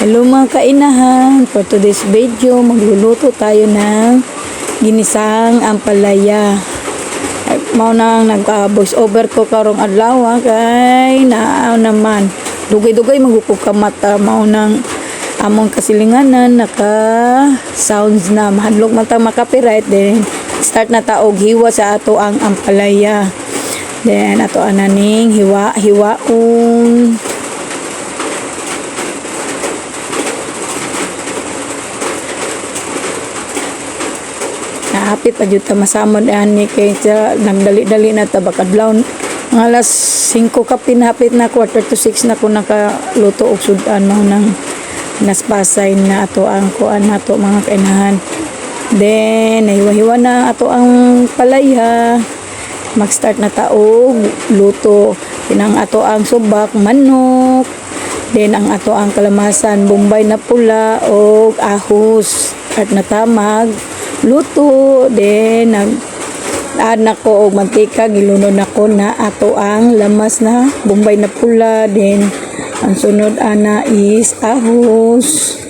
Hello mga kainahan, for today's video, magluluto tayo ng ginisang ampalaya. Ay, mao nang nagka-voice over ko karong adlaw ah, kay naaw naman. Dugay-dugay magukog ka mata, mao nang among kasilinganan naka sounds na mahadlok man ta makapiright then start na ta og hiwa sa ato ang ampalaya. Then ato ananing hiwa hiwaon Nahapit pa jud ta masamod ani kay sa nagdali-dali na ta bakadlaw. Mga alas 5 kapin hapit na quarter to 6 na ko nakaluto og sudan mo nang naspasay na ato ang kuan nato mga kainahan. Then nahiwa-hiwa na ato ang palaya. Mag-start na ta og luto. Pinang ato ang subak manok. Then ang ato ang kalamasan bombay na pula og ahos. At natamag luto then nag add na ko og mantika gilunod na ko na ato ang lamas na bombay na pula. Then ang sunod ana is ahos.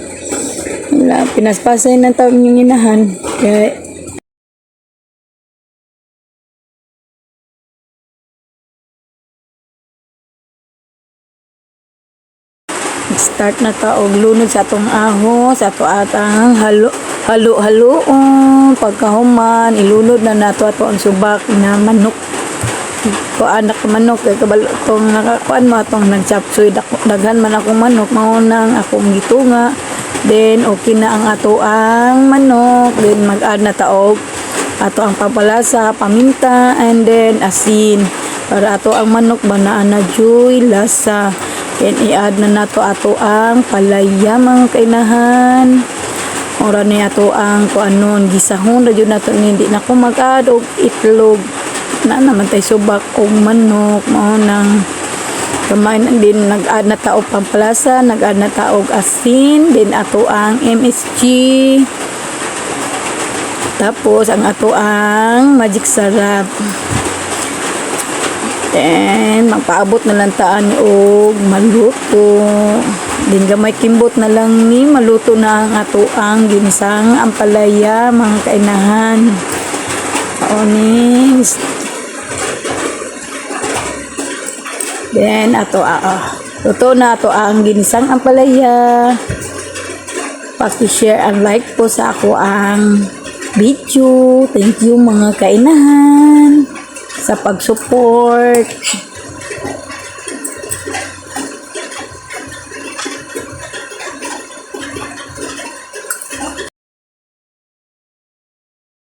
Wala pinaspasay ng taon yung inahan. Kaya start na ta og lunod sa atong ahos ato atang halo halo halo pagkahuman ilunod na nato ato ang subak na manok. Ko anak manok kay kabalo tong nakakuan mo atong nagchapsoy daghan man akong manok mao nang akong gitunga. Then okay na ang ato ang manok then mag-add na taog ato ang papalasa paminta and then asin. Para ato ang manok ba na na joy lasa. Then i-add na nato ato ang palaya mga kainahan Ora ni ato ang kuanon gisahon ra jud nato ni hindi na ko mag-add og itlog. Na naman tay subak og manok mao nang kamay na din nag-add na ta og pampalasa nag-add na ta og asin din ato ang MSG tapos ang ato ang magic sarap. Then, magpaabot na lang taan og maluto. Din gamay kimbot na lang ni maluto na ang ato ang ginisang ampalaya mga kainahan. Onis. Then, ato ah, luto na ato ang ginisang ampalaya. Paki-share and like po sa ako ang video. Thank you mga kainahan sa pag-support.